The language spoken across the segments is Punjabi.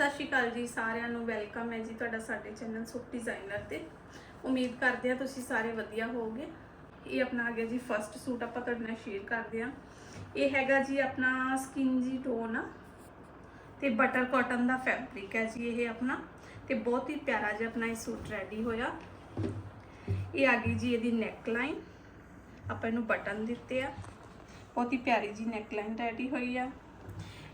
ਸਤਿ ਸ਼੍ਰੀ ਅਕਾਲ ਜੀ, ਸਾਰਿਆਂ ਨੂੰ ਵੈਲਕਮ ਹੈ ਜੀ ਤੁਹਾਡਾ ਸਾਡੇ ਚੈਨਲ ਸੁਪ ਡਿਜ਼ਾਈਨਰ ਤੇ। ਉਮੀਦ ਕਰਦੇ ਹਾਂ ਤੁਸੀਂ ਸਾਰੇ ਵਧੀਆ ਹੋਵੋਗੇ। ਇਹ ਆਪਣਾ ਆ ਗਿਆ ਜੀ ਫਰਸਟ ਸੂਟ ਆਪਾਂ ਤੁਹਾਡੇ ਨਾਲ ਸ਼ੇਅਰ ਕਰਦੇ ਹਾਂ। ਇਹ ਹੈਗਾ ਜੀ ਆਪਣਾ ਸਕਿਨ ਜੀ ਟੋਨ ਆ ਤੇ ਬਟਰ ਕਾਟਨ ਦਾ ਫੈਬਰਿਕ ਹੈ ਜੀ ਇਹ ਆਪਣਾ। ਤੇ ਬਹੁਤ ਹੀ ਪਿਆਰਾ ਜਿਹਾ ਆਪਣਾ ਇਹ ਸੂਟ ਰੈਡੀ ਹੋਇਆ। ਇਹ ਆ ਗਈ ਜੀ ਇਹਦੀ ਨੈਕ ਲਾਈਨ ਆਪਾਂ ਇਹਨੂੰ ਬਟਨ ਦਿੱਤੇ ਆ। ਬਹੁਤ ਹੀ ਪਿਆਰੀ ਜੀ ਨੈਕ ਲਾਈਨ ਰੈਡੀ ਹੋਈ ਆ।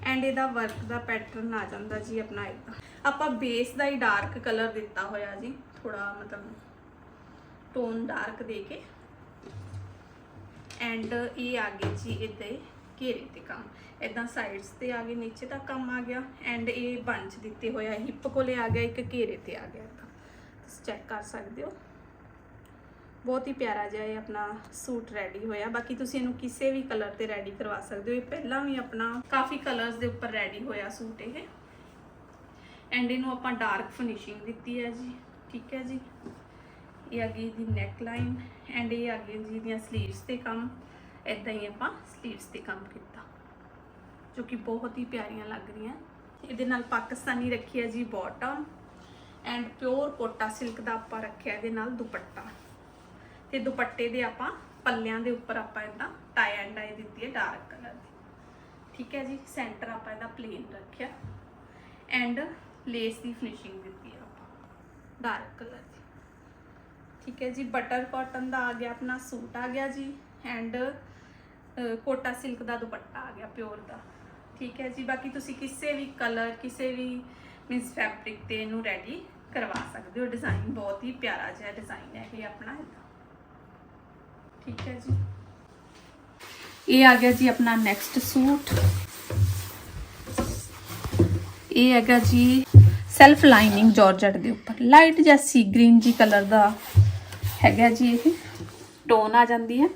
ਐਂਡ ਇਹਦਾ ਵਰਕ ਦਾ ਪੈਟਰਨ ਆ ਜਾਂਦਾ ਜੀ ਆਪਣਾ ਇਦਾਂ ਆਪਾਂ ਬੇਸ ਦਾ ਹੀ ਡਾਰਕ ਕਲਰ ਦਿੱਤਾ ਹੋਇਆ ਜੀ ਥੋੜਾ ਮਤਲਬ ਟੋਨ ਡਾਰਕ ਦੇ ਕੇ। ਐਂਡ ਇਹ ਆ ਗਏ ਜੀ ਇਹਦੇ ਘੇਰੇ ਤੇ ਕੰਮ। ਇਦਾਂ ਸਾਈਡਸ ਤੇ ਆ ਗਏ, ਨੀਚੇ ਤੱਕ ਕੰਮ ਆ ਗਿਆ। ਐਂਡ ਇਹ ਬੰਚ ਦਿੱਤੇ ਹੋਇਆ ਹਿੱਪ ਕੋਲੇ ਆ ਗਿਆ, ਇੱਕ ਘੇਰੇ ਤੇ ਆ ਗਿਆ। ਏਦਾਂ। ਤੁਸੀਂ ਚੈੱਕ ਕਰ ਸਕਦੇ ਹੋ। ਬਹੁਤ ਹੀ ਪਿਆਰਾ ਜਿਹਾ ਇਹ ਆਪਣਾ ਸੂਟ ਰੈਡੀ ਹੋਇਆ। ਬਾਕੀ ਤੁਸੀਂ ਇਹਨੂੰ ਕਿਸੇ ਵੀ ਕਲਰ ਤੇ ਰੈਡੀ ਕਰਵਾ ਸਕਦੇ ਹੋ। ਇਹ ਪਹਿਲਾਂ ਵੀ ਆਪਣਾ ਕਾਫੀ ਕਲਰਸ ਦੇ ਉੱਪਰ ਰੈਡੀ ਹੋਇਆ ਸੂਟ ਇਹ। ਐਂਡ ਇਹਨੂੰ ਆਪਾਂ ਡਾਰਕ ਫਿਨਿਸ਼ਿੰਗ ਦਿੱਤੀ ਹੈ ਜੀ। ਠੀਕ ਹੈ ਜੀ। ਇਹ ਆ ਗਈ ਦੀ ਨੈਕ ਲਾਈਨ ਐਂਡ ਇਹ ਆ ਗਈ ਜੀ ਦੀਆਂ ਸਲੀਵਸ ਤੇ ਕੰਮ। ਇਦਾਂ ਹੀ ਆਪਾਂ ਸਲੀਵਸ ਤੇ ਕੰਮ ਕੀਤਾ। ਜੋ ਕਿ ਬਹੁਤ ਹੀ ਪਿਆਰੀਆਂ ਲੱਗ ਰਹੀਆਂ। ਇਹਦੇ ਨਾਲ ਪਾਕਿਸਤਾਨੀ ਰੱਖੀ ਹੈ ਜੀ bottom and pure Kota silk ਦਾ ਆਪਾਂ ਰੱਖਿਆ ਇਹਦੇ ਨਾਲ ਦੁਪੱਟਾ। ਤੇ ਦੁਪੱਟੇ ਦੇ ਆਪਾਂ ਪੱਲਿਆਂ ਦੇ ਉੱਪਰ ਆਪਾਂ ਇਦਾਂ ਟਾਈ ਐਂਡ ਡਾਈ ਦਿੱਤੀ ਹੈ ਡਾਰਕ ਕਲਰ ਦੀ। ਠੀਕ ਹੈ ਜੀ ਸੈਂਟਰ ਆਪਾਂ ਇਹਦਾ ਪਲੇਨ ਰੱਖਿਆ। ਐਂਡ ਲੇਸ ਦੀ ਫਿਨਿਸ਼ਿੰਗ ਦਿੱਤੀ ਹੈ ਆਪਾਂ ਡਾਰਕ ਕਲਰ ਦੀ। ਠੀਕ ਹੈ ਜੀ ਬਟਰ ਕਾਟਨ ਦਾ ਆ ਗਿਆ ਆਪਣਾ ਸੂਟ ਆ ਗਿਆ ਜੀ ਐਂਡ ਕੋਟਾ ਸਿਲਕ ਦਾ ਦੁਪੱਟਾ ਆ ਗਿਆ ਪਿਓਰ ਦਾ। ਠੀਕ ਹੈ ਜੀ, ਬਾਕੀ ਤੁਸੀਂ ਕਿਸੇ ਵੀ ਕਲਰ ਕਿਸੇ ਵੀ ਮੀਨਸ ਫੈਬਰਿਕ ਤੇ ਇਹਨੂੰ ਰੈਡੀ ਕਰਵਾ ਸਕਦੇ ਹੋ। ਡਿਜ਼ਾਈਨ ਬਹੁਤ ਹੀ ਪਿਆਰਾ ਜਿਹਾ ਡਿਜ਼ਾਈਨ ਹੈ ਇਹ ਆਪਣਾ ਇਹਦਾ। ਠੀਕ ਹੈ ਜੀ। ਇਹ ਆ ਗਿਆ ਜੀ ਆਪਣਾ ਨੈਕਸਟ ਸੂਟ। ਇਹ ਹੈਗਾ ਜੀ ਸੈਲਫ ਲਾਈਨਿੰਗ ਜਾਰਜਟ ਦੇ ਉੱਪਰ। ਲਾਈਟ ਜਿਹਾ ਸੀ ਗ੍ਰੀਨ ਜੀ ਕਲਰ ਦਾ ਹੈਗਾ ਜੀ ਇਹ। ਟੋਨ ਆ ਜਾਂਦੀ ਹੈ।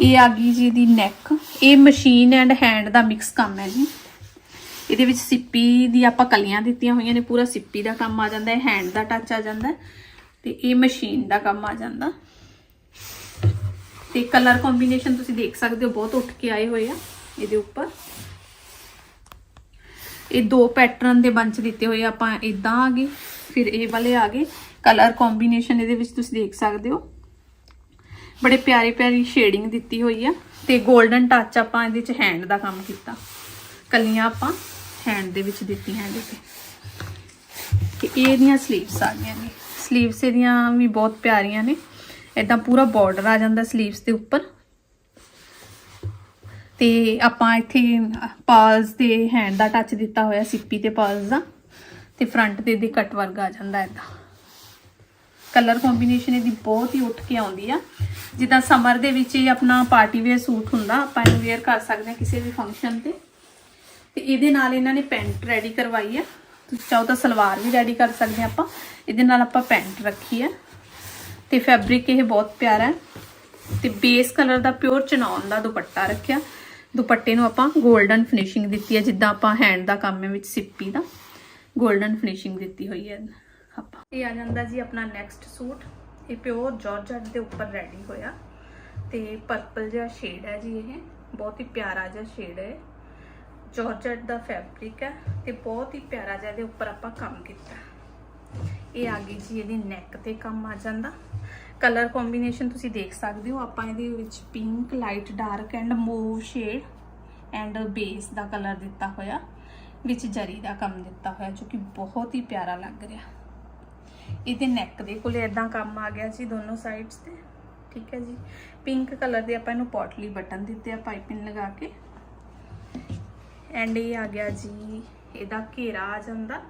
ਇਹ ਆ ਗਈ ਜੀ ਦੀ ਨੈਕ ਇਹ ਮਸ਼ੀਨ ਐਂਡ ਹੈਂਡ ਦਾ ਮਿਕਸ ਕੰਮ ਹੈ ਜੀ। ਇਹਦੇ ਵਿੱਚ ਸਿੱਪੀ ਦੀ ਆਪਾਂ ਕਲੀਆਂ ਦਿੱਤੀਆਂ ਹੋਈਆਂ ਨੇ, ਪੂਰਾ ਸਿੱਪੀ ਦਾ ਕੰਮ ਆ ਜਾਂਦਾ ਹੈ ਹੈਂਡ ਦਾ ਟੱਚ ਆ ਜਾਂਦਾ ਹੈ ਤੇ ਇਹ ਮਸ਼ੀਨ ਦਾ ਕੰਮ ਆ ਜਾਂਦਾ। ਤੇ ਕਲਰ ਕੰਬੀਨੇਸ਼ਨ ਤੁਸੀਂ ਦੇਖ ਸਕਦੇ ਹੋ, ਬਹੁਤ ਉੱਠ ਕੇ ਆਏ ਹੋਏ ਆ ਇਹਦੇ ਉੱਪਰ। ਇਹ ਦੋ ਪੈਟਰਨ ਦੇ ਬੰਚ ਦਿੱਤੇ ਹੋਏ ਆਪਾਂ ਇਦਾਂ ਆ ਗਏ, ਫਿਰ ਇਹ ਵਾਲੇ ਆ ਗਏ। ਕਲਰ ਕੰਬੀਨੇਸ਼ਨ ਇਹਦੇ ਵਿੱਚ ਤੁਸੀਂ ਦੇਖ ਸਕਦੇ ਹੋ। ਬੜੇ ਪਿਆਰੇ ਪਿਆਰੀ ਸ਼ੇਡਿੰਗ ਦਿੱਤੀ ਹੋਈ ਆ ਤੇ 골ਡਨ ਟੱਚ ਆਪਾਂ ਇਹਦੇ ਚ ਹੈਂਡ ਦਾ ਕੰਮ ਕੀਤਾ। ਕਲੀਆਂ ਆਪਾਂ ਹੈਂਡ ਦੇ ਵਿੱਚ ਦਿੱਤੀਆਂ ਇਹਦੇ ਤੇ। ਤੇ ਇਹਦੀਆਂ ਸਲੀਵਸ ਆ ਗਈਆਂ ਨੇ। ਸਲੀਵਸ ਇਹਦੀਆਂ ਵੀ ਬਹੁਤ ਪਿਆਰੀਆਂ ਨੇ। ਇਦਾਂ ਪੂਰਾ ਬਾਰਡਰ ਆ ਜਾਂਦਾ ਸਲੀਵਸ ਦੇ ਉੱਪਰ। ਤੇ ਆਪਾਂ ਇੱਥੇ ਪਾਲਸ ਤੇ ਹੈਂਡ ਦਾ ਟੱਚ ਦਿੱਤਾ ਹੋਇਆ, ਸਿੱਪੀ ਤੇ ਪਾਲਸ ਦਾ। ਤੇ ਫਰੰਟ ਤੇ ਦੀ ਕੱਟ ਵਰਕ ਆ ਜਾਂਦਾ ਇਦਾਂ ਕਲਰ ਕੰਬੀਨੇਸ਼ਨ ਇਹਦੀ ਬਹੁਤ ਹੀ ਉੱਠ ਕੇ ਆਉਂਦੀ ਆ। ਜਿੱਦਾਂ ਸਮਰ ਦੇ ਵਿੱਚ ਇਹ ਆਪਣਾ ਪਾਰਟੀ ਵੇਅਰ ਸੂਟ ਹੁੰਦਾ, ਆਪਾਂ ਇਹਨੂੰ ਵੇਅਰ ਕਰ ਸਕਦੇ ਹਾਂ ਕਿਸੇ ਵੀ ਫੰਕਸ਼ਨ ਤੇ। ਤੇ ਇਹਦੇ ਨਾਲ ਇਹਨਾਂ ਨੇ ਪੈਂਟ ਰੈਡੀ ਕਰਵਾਈ ਆ। ਤੁਸੀਂ ਚਾਹੋ ਤਾਂ ਸਲਵਾਰ ਵੀ ਰੈਡੀ ਕਰ ਸਕਦੇ ਹਾਂ ਆਪਾਂ। ਇਹਦੇ ਨਾਲ ਆਪਾਂ ਪੈਂਟ ਰੱਖੀ ਆ। ਤੇ ਫੈਬਰਿਕ ਇਹ ਬਹੁਤ ਪਿਆਰਾ ਹੈ। ਤੇ ਬੇਸ ਕਲਰ ਦਾ ਪਿਓਰ ਚਨੌਨ ਦਾ ਦੁਪੱਟਾ ਰੱਖਿਆ। ਦੁਪੱਟੇ ਨੂੰ ਆਪਾਂ 골ਡਨ ਫਿਨਿਸ਼ਿੰਗ ਦਿੱਤੀ ਹੈ, ਜਿੱਦਾਂ ਆਪਾਂ ਹੈਂਡ ਦਾ ਕੰਮ ਹੈ ਵਿੱਚ ਸਿੱਪੀ ਦਾ। 골ਡਨ ਫਿਨਿਸ਼ਿੰਗ ਦਿੱਤੀ ਹੋਈ ਹੈ ਆਪਾਂ। ਇਹ ਆ ਜਾਂਦਾ ਜੀ ਆਪਣਾ ਨੈਕਸਟ ਸੂਟ। ਇਹ ਪਿਓਰ ਜਾਰਜਟ ਦੇ ਉੱਪਰ ਰੈਡੀ ਹੋਇਆ। ਤੇ ਪਰਪਲ ਜਿਹਾ ਸ਼ੇਡ ਹੈ ਜੀ ਇਹ। ਬਹੁਤ ਹੀ ਪਿਆਰਾ ਜਿਹਾ ਸ਼ੇਡ ਹੈ ਜਾਰਜਟ ਦਾ ਫੈਬਰਿਕ ਹੈ ਤੇ ਬਹੁਤ ਹੀ ਪਿਆਰਾ ਜਿਹਾ ਇਹਦੇ ਉੱਪਰ ਆਪਾਂ ਕੰਮ ਕੀਤਾ। ਇਹ ਆ ਗਈ ਜੀ ਇਹਦੀ ਨੈਕ ਤੇ ਕੰਮ ਆ ਜਾਂਦਾ। ਕਲਰ ਕੰਬੀਨੇਸ਼ਨ ਤੁਸੀਂ ਦੇਖ ਸਕਦੇ ਹੋ। ਆਪਾਂ ਇਹਦੇ ਵਿੱਚ pink light dark and mauve shade and base the colour ਦਿੱਤਾ ਹੋਇਆ। ਵਿੱਚ ਜਰੀ ਦਾ ਕੰਮ ਦਿੱਤਾ ਹੋਇਆ, ਜੋ ਕਿ ਬਹੁਤ ਹੀ ਪਿਆਰਾ ਲੱਗ ਰਿਹਾ। ਇਹਦੇ ਨੈਕ ਦੇ ਕੋਲੇ ਇਦਾਂ ਕੰਮ ਆ ਗਿਆ ਜੀ ਦੋਨੋਂ ਸਾਈਡਸ ਤੇ। ਠੀਕ ਹੈ ਜੀ। ਪਿੰਕ ਕਲਰ ਦੇ ਆਪਾਂ ਇਹਨੂੰ ਪੋਟਲੀ ਬਟਨ ਦਿੱਤੇ ਆ ਪਾਈਪਿੰਗ ਲਗਾ ਕੇ। ਐਂਡ ਇਹ ਆ ਗਿਆ ਜੀ, ਇਹਦਾ ਘੇਰਾ ਆ ਜਾਂਦਾ।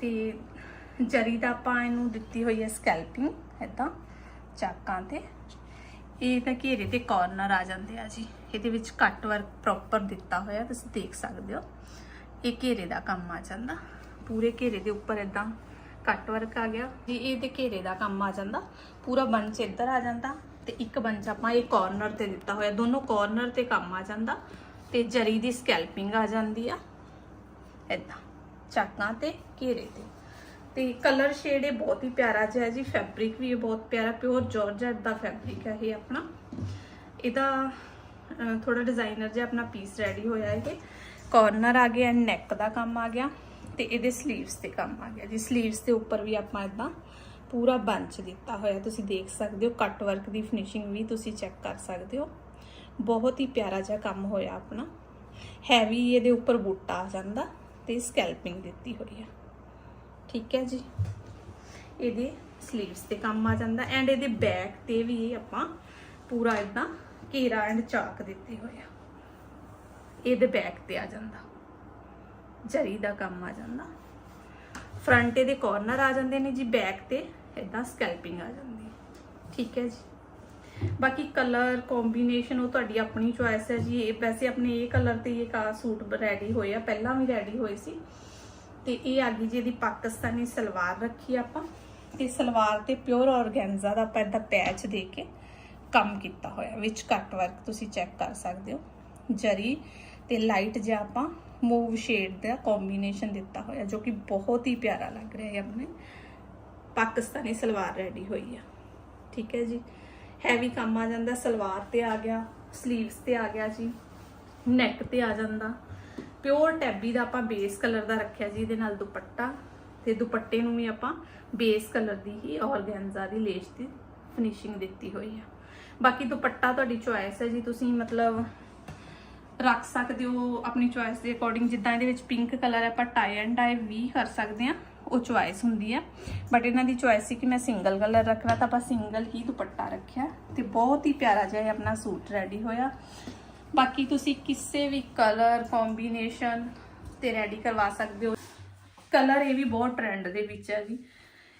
ਤੇ ਜਰੀ ਦਾ ਆਪਾਂ ਇਹਨੂੰ ਦਿੱਤੀ ਹੋਈ ਹੈ ਸਕੈਲਪਿੰਗ ਇਦਾਂ ਚਾਕਾਂ ਤੇ। ਇਹ ਤਾਂ ਘੇਰੇ ਤੇ ਕਾਰਨਰ ਆ ਜਾਂਦੇ ਆ ਜੀ। ਇਹਦੇ ਵਿੱਚ ਕੱਟ ਵਰਕ ਪ੍ਰੋਪਰ ਦਿੱਤਾ ਹੋਇਆ, ਤੁਸੀਂ ਦੇਖ ਸਕਦੇ ਹੋ। ਇਹ ਘੇਰੇ ਦਾ ਕੰਮ ਆ ਜਾਂਦਾ। ਪੂਰੇ ਘੇਰੇ ਦੇ ਉੱਪਰ ਇਦਾਂ ਕੱਟ ਵਰਕ ਆ ਗਿਆ। ਜੀ, ਇਹ ਤੇ ਘੇਰੇ ਦਾ ਕੰਮ ਆ ਜਾਂਦਾ। ਪੂਰਾ ਬੰਚ ਇੱਧਰ ਆ ਜਾਂਦਾ ਤੇ ਇੱਕ ਬੰਚ ਆਪਾਂ ਇਹ ਕਾਰਨਰ ਤੇ ਦਿੱਤਾ ਹੋਇਆ। ਦੋਨੋਂ ਕਾਰਨਰ ਤੇ ਕੰਮ ਆ ਜਾਂਦਾ ਤੇ ਜਰੀ ਦੀ ਸਕੈਲਪਿੰਗ ਆ ਜਾਂਦੀ ਆ। ਇਦਾਂ ਚਾਕਾਂ ਤੇ ਘੇਰੇ ਤੇ। ਤੇ ਕਲਰ ਸ਼ੇਡ ਇਹ ਬਹੁਤ ਹੀ ਪਿਆਰਾ ਜਿਹਾ ਹੈ ਜੀ ਫੈਬਰਿਕ ਵੀ ਇਹ ਬਹੁਤ ਪਿਆਰਾ ਪਿਓਰ ਜਾਰਜਟ ਦਾ ਫੈਬਰਿਕ ਹੈ ਇਹ ਆਪਣਾ। ਇਹਦਾ ਥੋੜਾ ਡਿਜ਼ਾਈਨਰ ਜਿਹਾ ਆਪਣਾ ਪੀਸ ਰੈਡੀ ਹੋਇਆ ਇਹ। ਕਾਰਨਰ ਆ ਗਿਆ ਐਂਡ ਨੈਕ ਦਾ ਕੰਮ ਆ ਗਿਆ ਤੇ ਇਹਦੇ 슬ੀਵਸ ਤੇ ਕੰਮ ਆ ਗਿਆ ਜੀ। 슬ੀਵਸ ਦੇ ਉੱਪਰ ਵੀ ਆਪਾਂ ਇਦਾਂ ਪੂਰਾ ਬੰਚ ਦਿੱਤਾ ਹੋਇਆ, ਤੁਸੀਂ ਦੇਖ ਸਕਦੇ ਹੋ ਕੱਟ ਵਰਕ ਦੀ ਫਿਨਿਸ਼ਿੰਗ ਵੀ ਤੁਸੀਂ ਚੈੱਕ ਕਰ ਸਕਦੇ ਹੋ। ਬਹੁਤ ਹੀ ਪਿਆਰਾ ਜਿਹਾ ਕੰਮ ਹੋਇਆ ਆਪਣਾ। ਹੈਵੀ ਇਹਦੇ ਉੱਪਰ ਬੂਟਾ ਆ ਜਾਂਦਾ ਤੇ ਸਕੈਲਪਿੰਗ ਦਿੱਤੀ ਹੋਈ ਆ ਠੀਕ ਹੈ ਜੀ। ਇਹਦੇ 슬ੀਵਸ ਤੇ ਕੰਮ ਆ ਜਾਂਦਾ ਐਂਡ ਇਹਦੇ ਬੈਕ ਤੇ ਵੀ ਆਪਾਂ ਪੂਰਾ ਇਦਾਂ ਘੇਰਾ ਐਂਡ ਚਾਕ ਦਿੱਤੇ ਹੋਏ ਆ। ਇਹਦੇ ਬੈਕ ਤੇ ਆ ਜਾਂਦਾ। ਜਰੀ ਦਾ ਕੰਮ ਆ ਜਾਂਦਾ। ਫਰੰਟ ਇਹਦੇ ਕਾਰਨਰ ਆ ਜਾਂਦੇ ਨੇ ਜੀ ਬੈਕ ਤੇ ਇਦਾਂ ਸਕੈਲਪਿੰਗ ਆ ਜਾਂਦੀ ਠੀਕ ਹੈ ਜੀ। ਬਾਕੀ ਕਲਰ ਕੰਬੀਨੇਸ਼ਨ ਉਹ ਤੁਹਾਡੀ ਆਪਣੀ ਚੁਆਇਸ ਹੈ ਜੀ। ਇਹ ਵੈਸੇ ਆਪਣੇ ਇਹ ਕਲਰ ਤੇ ਇਹ ਕਾ ਸੂਟ ਰੈਡੀ ਹੋਏ ਆ, ਪਹਿਲਾਂ ਵੀ ਰੈਡੀ ਹੋਏ ਸੀ। ਤੇ ਇਹ ਆ ਗਈ ਜੀ ਇਹਦੀ ਪਾਕਿਸਤਾਨੀ ਸਲਵਾਰ ਰੱਖੀ ਆਪਾਂ ਤੇ ਸਲਵਾਰ ਤੇ ਪਿਓਰ ਆਰਗੈਂਜ਼ਾ ਦਾ ਆਪਾਂ ਏਦਾਂ ਪੈਚ ਦੇ ਕੇ ਕੰਮ ਕੀਤਾ ਹੋਇਆ, ਵਿੱਚ ਕੱਟ ਵਰਕ ਤੁਸੀਂ ਚੈੱਕ ਕਰ ਸਕਦੇ ਹੋ। ਜਰੀ ਤੇ ਲਾਈਟ ਜਿਹਾ ਆਪਾਂ ਮੂਵ ਸ਼ੇਡ ਦਾ ਕੰਬੀਨੇਸ਼ਨ ਦਿੱਤਾ ਹੋਇਆ, ਜੋ ਕਿ ਬਹੁਤ ਹੀ ਪਿਆਰਾ ਲੱਗ ਰਿਹਾ ਹੈ ਆਪਣੇ। ਪਾਕਿਸਤਾਨੀ ਸਲਵਾਰ ਰੈਡੀ ਹੋਈ ਆ। ਠੀਕ ਹੈ ਜੀ। ਹੈਵੀ ਕੰਮ ਆ ਜਾਂਦਾ, ਸਲਵਾਰ ਤੇ ਆ ਗਿਆ ਸਲੀਵਸ ਤੇ ਆ ਗਿਆ ਜੀ ਨੈਕ ਤੇ ਆ ਜਾਂਦਾ। ਪਿਓਰ ਟੈਬੀ ਦਾ ਆਪਾਂ ਬੇਸ ਕਲਰ ਦਾ ਰੱਖਿਆ ਜੀ, ਇਹਦੇ ਨਾਲ ਦੁਪੱਟਾ ਤੇ ਦੁਪੱਟੇ ਨੂੰ ਵੀ ਆਪਾਂ ਬੇਸ ਕਲਰ ਦੀ ਹੀ ਔਰਗੈਂਜ਼ਾ ਦੀ ਲੇਸ ਦੀ ਫਿਨਿਸ਼ਿੰਗ ਦਿੱਤੀ ਹੋਈ ਆ। ਬਾਕੀ ਦੁਪੱਟਾ ਤੁਹਾਡੀ ਚੁਆਇਸ ਹੈ ਜੀ, ਤੁਸੀਂ ਮਤਲਬ ਰੱਖ ਸਕਦੇ ਹੋ ਆਪਣੀ ਚੁਆਇਸ ਦੇ ਅਕੋਰਡਿੰਗ ਜਿੱਦਾਂ ਇਹਦੇ ਵਿੱਚ ਪਿੰਕ ਕਲਰ ਹੈ ਆਪਾਂ ਟਾਈ ਐਂਡ ਡਾਈ ਵੀ ਕਰ ਸਕਦੇ ਆ ਉਹ ਚੁਆਇਸ ਹੁੰਦੀ ਹੈ ਬਟ ਇਹਨਾਂ ਦੀ ਚੁਆਇਸ ਸੀ ਕਿ ਮੈਂ ਸਿੰਗਲ ਕਲਰ ਰੱਖਣਾ, ਤਾਂ ਆਪਾਂ ਸਿੰਗਲ ਹੀ ਦੁਪੱਟਾ ਰੱਖਿਆ ਤੇ ਬਹੁਤ ਹੀ ਪਿਆਰਾ ਜਿਹਾ ਇਹ ਆਪਣਾ ਸੂਟ ਰੈਡੀ ਹੋਇਆ। ਬਾਕੀ ਤੁਸੀਂ ਕਿਸੇ ਵੀ ਕਲਰ ਕੰਬੀਨੇਸ਼ਨ ਤੇ ਰੈਡੀ ਕਰਵਾ ਸਕਦੇ ਹੋ। ਕਲਰ ਇਹ ਵੀ ਬਹੁਤ ਟ੍ਰੈਂਡ ਦੇ ਵਿੱਚ ਹੈ ਜੀ।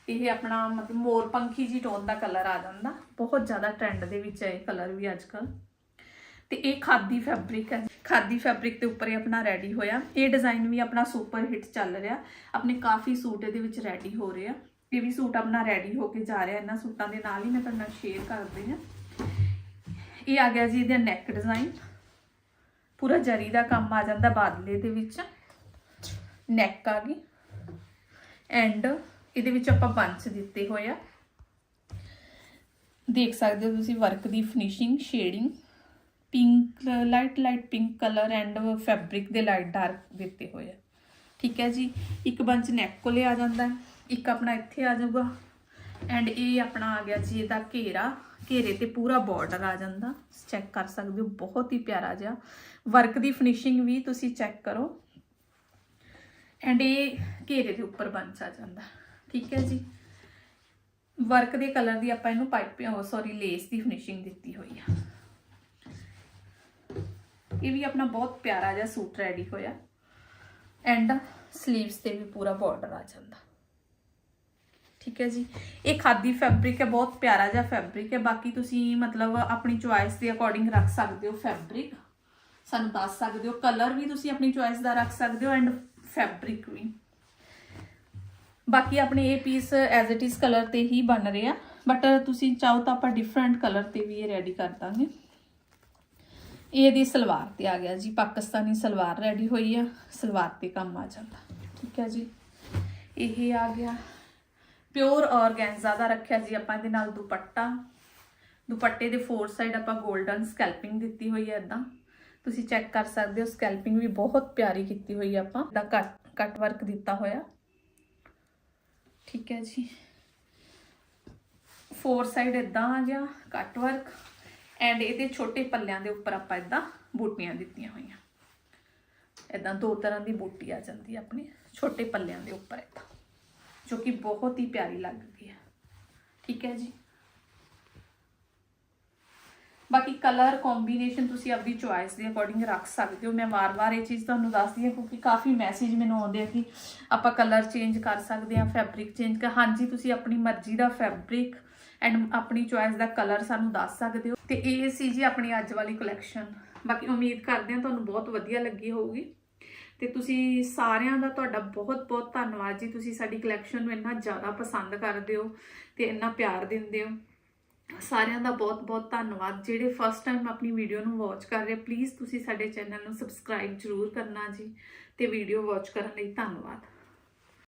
ਇਹ ਆਪਣਾ ਮਤਲਬ ਮੋਰ ਪੰਖੀ ਜੀ ਟੋਨ ਦਾ ਕਲਰ ਆ ਜਾਂਦਾ। ਬਹੁਤ ਜ਼ਿਆਦਾ ਟ੍ਰੈਂਡ ਦੇ ਵਿੱਚ ਹੈ ਇਹ ਕਲਰ ਵੀ ਅੱਜ ਕੱਲ੍ਹ ਤੇ ਇਹ ਖਾਦੀ ਫੈਬਰਿਕ ਹੈ। ਖਾਦੀ ਫੈਬਰਿਕ ਦੇ ਉੱਪਰ ਇਹ ਆਪਣਾ ਰੈਡੀ ਹੋਇਆ। ਇਹ ਡਿਜ਼ਾਈਨ ਵੀ ਆਪਣਾ ਸੁਪਰ ਹਿੱਟ ਚੱਲ ਰਿਹਾ। ਆਪਣੇ ਕਾਫੀ ਸੂਟ ਇਹਦੇ ਵਿੱਚ ਰੈਡੀ ਹੋ ਰਹੇ ਆ। ਇਹ ਵੀ ਸੂਟ ਆਪਣਾ ਰੈਡੀ ਹੋ ਕੇ ਜਾ ਰਿਹਾ। ਇਹਨਾਂ ਸੂਟਾਂ ਦੇ ਨਾਲ ਹੀ ਮੈਂ ਤੁਹਾਨੂੰ ਸ਼ੇਅਰ ਕਰਦੀ ਹਾਂ। ਇਹ ਆ ਗਿਆ ਜੀ ਇਹਦਾ ਨੈਕ ਡਿਜ਼ਾਈਨ ਪੂਰਾ ਜਰੀ ਦਾ ਕੰਮ ਆ ਜਾਂਦਾ ਬਾਦਲੇ ਦੇ ਵਿੱਚ। ਨੈਕ ਆ ਗਈ। ਐਂਡ ਇਹਦੇ ਵਿੱਚ ਆਪਾਂ ਬੰਚ ਦਿੱਤੇ ਹੋਏ ਆ। ਦੇਖ ਸਕਦੇ ਹੋ ਤੁਸੀਂ work the finishing shading pink light light pink colour and fabric ਦੇ ਲਾਈਟ ਡਾਰਕ ਦਿੱਤੇ ਹੋਏ ਆ। ਠੀਕ ਹੈ ਜੀ, ਇੱਕ ਬੰਚ ਨੈਕ ਕੋਲੇ ਆ ਜਾਂਦਾ, ਇੱਕ ਆਪਣਾ ਇੱਥੇ ਆ ਜਾਊਗਾ। ਐਂਡ ਇਹ ਆਪਣਾ ਆ ਗਿਆ ਜੀ, ਇਹਦਾ ਘੇਰਾ। ਘੇਰੇ ਤੇ ਪੂਰਾ ਬਾਰਡਰ ਆ ਜਾਂਦਾ। ਚੈੱਕ ਕਰ ਸਕਦੇ ਹੋ, ਬਹੁਤ ਹੀ ਪਿਆਰਾ ਜਿਹਾ। ਵਰਕ ਦੀ ਫਿਨਿਸ਼ਿੰਗ ਵੀ ਤੁਸੀਂ ਚੈੱਕ ਕਰੋ। ਐਂਡ ਇਹ ਘੇਰੇ ਦੇ ਉੱਪਰ ਬੰਚ ਆ ਜਾਂਦਾ। ਠੀਕ ਹੈ ਜੀ? ਵਰਕ ਦੇ ਕਲਰ ਦੀ ਆਪਾਂ ਇਹਨੂੰ ਪਾਈਪ ਸੌਰੀ ਲੇਸ ਦੀ ਫਿਨਿਸ਼ਿੰਗ ਦਿੱਤੀ ਹੋਈ ਆ। ਇਹ ਵੀ ਆਪਣਾ ਬਹੁਤ ਪਿਆਰਾ ਜਿਹਾ ਸੂਟ ਰੈਡੀ ਹੋਇਆ। ਐਂਡ ਸਲੀਵਸ ਤੇ ਵੀ ਪੂਰਾ ਬਾਰਡਰ ਆ ਜਾਂਦਾ। ਠੀਕ ਹੈ ਜੀ। ਇਹ ਖਾਦੀ ਫੈਬਰਿਕ ਹੈ, ਬਹੁਤ ਪਿਆਰਾ ਜਿਹਾ ਫੈਬਰਿਕ ਹੈ। ਬਾਕੀ ਤੁਸੀਂ ਮਤਲਬ ਆਪਣੀ ਚੁਆਇਸ ਦੇ ਅਕੋਰਡਿੰਗ ਰੱਖ ਸਕਦੇ ਹੋ ਫੈਬਰਿਕ ਸਾਨੂੰ ਦੱਸ ਸਕਦੇ ਹੋ ਕਲਰ ਵੀ ਤੁਸੀਂ ਆਪਣੀ ਚੁਆਇਸ ਦਾ ਰੱਖ ਸਕਦੇ ਹੋ ਐਂਡ ਫੈਬਰਿਕ ਵੀ। ਬਾਕੀ ਆਪਣੇ ਇਹ piece as it is colour ਤੇ ਹੀ ਬਣ ਰਿਹਾ ਬਟ ਤੁਸੀਂ ਚਾਹੋ ਤਾਂ ਆਪਾਂ ਡਿਫਰੈਂਟ ਕਲਰ ਤੇ ਵੀ ਇਹ ਰੈਡੀ ਕਰ ਦਾਂਗੇ। ਇਹ ਇਹਦੀ ਸਲਵਾਰ ਤੇ ਆ ਗਿਆ ਜੀ, ਪਾਕਿਸਤਾਨੀ ਸਲਵਾਰ ਰੈਡੀ ਹੋਈ ਆ। ਸਲਵਾਰ ਤੇ ਕੰਮ ਆ ਜਾਂਦਾ। ਠੀਕ ਹੈ ਜੀ। ਇਹ ਆ ਗਿਆ। ਪਿਓਰ ਆਰਗੈਂਜ਼ਾ ਦਾ ਰੱਖਿਆ ਜੀ ਆਪਾਂ ਇਹਦੇ ਨਾਲ ਦੁਪੱਟਾ। ਦੁਪੱਟੇ ਦੇ ਫੋਰ ਸਾਈਡ ਆਪਾਂ 골ਡਨ ਸਕੈਲਪਿੰਗ ਦਿੱਤੀ ਹੋਈ ਹੈ ਇਦਾਂ ਤੁਸੀਂ ਚੈੱਕ ਕਰ ਸਕਦੇ ਹੋ ਸਕੈਲਪਿੰਗ ਵੀ ਬਹੁਤ ਪਿਆਰੀ ਕੀਤੀ ਹੋਈ ਹੈ ਆਪਾਂ। ਦਾ ਕੱਟ ਕੱਟ ਵਰਕ ਦਿੱਤਾ ਹੋਇਆ। ਠੀਕ ਹੈ ਜੀ। ਫੋਰ ਸਾਈਡ ਇਦਾਂ ਆ ਕੱਟ ਵਰਕ ਐਂਡ ਇਹਦੇ ਛੋਟੇ ਪੱਲਿਆਂ ਦੇ ਉੱਪਰ ਆਪਾਂ ਇਦਾਂ ਬੂਟੀਆਂ ਦਿੱਤੀਆਂ ਹੋਈਆਂ। ਇਦਾਂ ਦੋ ਤਰ੍ਹਾਂ ਦੀ ਬੂਟੀ ਆ ਜਾਂਦੀ ਹੈ ਆਪਣੀ, ਛੋਟੇ ਪੱਲਿਆਂ ਦੇ ਉੱਪਰ ਇਦਾਂ ਜੋ ਕਿ ਬਹੁਤ ਹੀ ਪਿਆਰੀ ਲੱਗ ਗਈ ਹੈ। ਠੀਕ ਹੈ ਜੀ। ਬਾਕੀ ਕਲਰ ਕੰਬੀਨੇਸ਼ਨ ਤੁਸੀਂ ਆਪਣੀ ਚੁਆਇਸ ਦੇ ਅਕੋਰਡਿੰਗ ਰੱਖ ਸਕਦੇ ਹੋ। ਮੈਂ ਵਾਰ-ਵਾਰ ਇਹ ਚੀਜ਼ ਤੁਹਾਨੂੰ ਦੱਸਦੀ ਹਾਂ ਕਿਉਂਕਿ ਕਾਫੀ ਮੈਸੇਜ ਮੈਨੂੰ ਆਉਂਦੇ ਆ ਕਿ ਆਪਾਂ ਕਲਰ ਚੇਂਜ ਕਰ ਸਕਦੇ ਹਾਂ ਫੈਬਰਿਕ ਚੇਂਜ ਕਰ ਹਾਂਜੀ, ਤੁਸੀਂ ਆਪਣੀ ਮਰਜ਼ੀ ਦਾ ਫੈਬਰਿਕ ਐਂਡ ਆਪਣੀ ਚੁਆਇਸ ਦਾ ਕਲਰ ਸਾਨੂੰ ਦੱਸ ਸਕਦੇ ਹੋ। ਤੇ ਇਹ ਸੀ ਜੀ ਆਪਣੀ ਅੱਜ ਵਾਲੀ ਕਲੈਕਸ਼ਨ ਬਾਕੀ ਉਮੀਦ ਕਰਦੇ ਹਾਂ ਤੁਹਾਨੂੰ ਬਹੁਤ ਵਧੀਆ ਲੱਗੀ ਹੋਊਗੀ। ਤੇ ਤੁਸੀਂ ਸਾਰਿਆਂ ਦਾ ਤੁਹਾਡਾ ਬਹੁਤ ਬਹੁਤ ਧੰਨਵਾਦ ਜੀ। ਤੁਸੀਂ ਸਾਡੀ ਕਲੈਕਸ਼ਨ ਨੂੰ ਇੰਨਾ ਜ਼ਿਆਦਾ ਪਸੰਦ ਕਰਦੇ ਹੋ ਤੇ ਇੰਨਾ ਪਿਆਰ ਦਿੰਦੇ ਹੋ। ਸਾਰਿਆਂ ਦਾ ਬਹੁਤ ਬਹੁਤ ਧੰਨਵਾਦ। ਜਿਹੜੇ ਫਸਟ ਟਾਈਮ ਆਪਣੀ ਵੀਡੀਓ ਨੂੰ ਵਾਚ ਕਰ ਰਹੇ ਪਲੀਜ਼ ਤੁਸੀਂ ਸਾਡੇ ਚੈਨਲ ਨੂੰ ਸਬਸਕ੍ਰਾਈਬ ਜ਼ਰੂਰ ਕਰਨਾ ਜੀ ਤੇ ਵੀਡੀਓ ਵਾਚ ਕਰਨ ਲਈ ਧੰਨਵਾਦ।